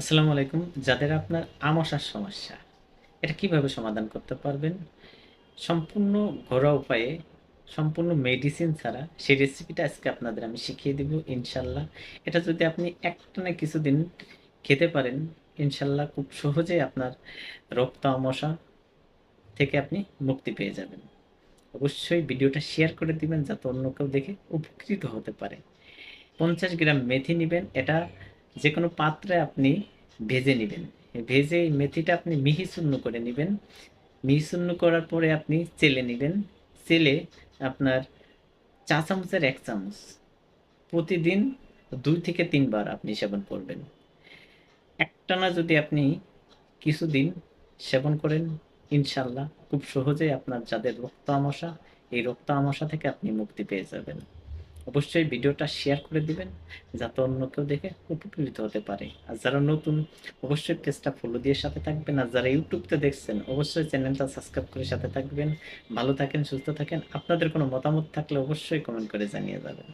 আসসালামু আলাইকুম। যাদের আপনার আমশার সমস্যা, এটা কীভাবে সমাধান করতে পারবেন? সম্পূর্ণ ঘরোয়া উপায়ে, সম্পূর্ণ মেডিসিন ছাড়া সেই রেসিপিটা আজকে আপনাদের আমি শিখিয়ে দেব, ইনশাল্লাহ। এটা যদি আপনি একটা না কিছুদিন খেতে পারেন, ইনশাল্লাহ খুব সহজে আপনার রক্ত আমশা থেকে আপনি মুক্তি পেয়ে যাবেন। অবশ্যই ভিডিওটা শেয়ার করে দিবেন, যাতে অন্য কেউ দেখে উপকৃত হতে পারে। পঞ্চাশ গ্রাম মেথি নেবেন, এটা যে কোনো পাত্রে আপনি ভেজে নেবেন। ভেজে এই মেথিটা আপনি মিহি চূর্ণ করে নেবেন। মিহি চূর্ণ করার পরে আপনি চেলে নেবেন। চেলে আপনার চা চামচের এক চামচ। প্রতিদিন দুই থেকে তিনবার আপনি সেবন করবেন। একটানা যদি আপনি কিছুদিন সেবন করেন, ইনশাল্লাহ খুব সহজে আপনার যাদের রক্ত আমশা, এই রক্ত আমশা থেকে আপনি মুক্তি পেয়ে যাবেন। অবশ্যই ভিডিওটা শেয়ার করে দিবেন, যাতে অন্য কেউ দেখে উপকৃত হতে পারে। আর যারা নতুন, অবশ্যই পেজটা ফলো দিয়ে সাথে থাকবেন। আর যারা ইউটিউবতে দেখছেন, অবশ্যই চ্যানেলটা সাবস্ক্রাইব করে সাথে থাকবেন। ভালো থাকেন, সুস্থ থাকেন। আপনাদের কোনো মতামত থাকলে অবশ্যই কমেন্ট করে জানিয়ে যাবেন।